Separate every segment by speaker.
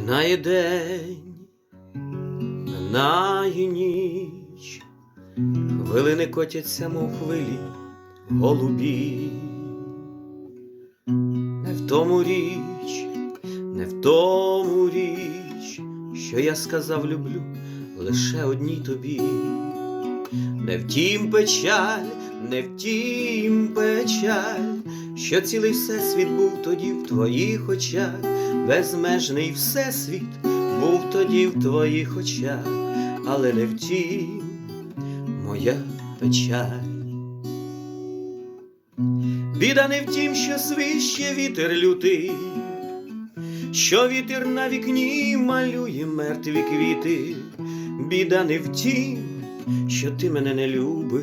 Speaker 1: Минає день, минає ніч, хвилини котяться, мов хвилі голубі. Не в тому річ, не в тому річ, що я сказав люблю лише одній тобі. Не втім печаль, не втім печаль, що цілий всесвіт був тоді в твоїх очах, безмежний всесвіт був тоді в твоїх очах, але не втім моя печаль. Біда не в тім, що свище вітер лютий, що вітер на вікні малює мертві квіти. Біда не в тім, що ти мене не любиш,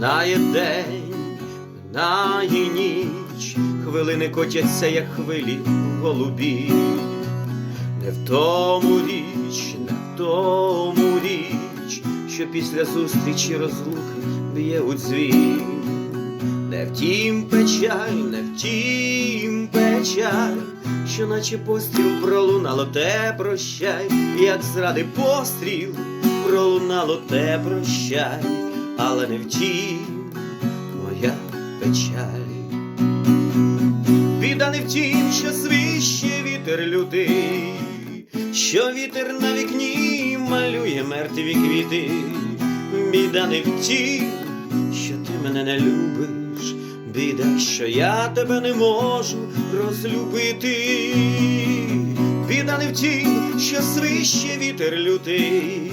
Speaker 1: Минає день, минає ніч, хвилини котяться, як хвилі голубі. Не в тому річ, не в тому річ, що після зустрічі розлуки б'є у дзвін. Не втім печаль, не втім печаль, що наче постріл пролунало те прощай, як зради постріл пролунало те прощай, але не втім моя печаль. Біда не втім, що свище вітер лютий, що вітер на вікні малює мертві квіти. Біда не втім, що ти мене не любиш, біда, що я тебе не можу розлюбити. Біда не втім, що свище вітер лютий,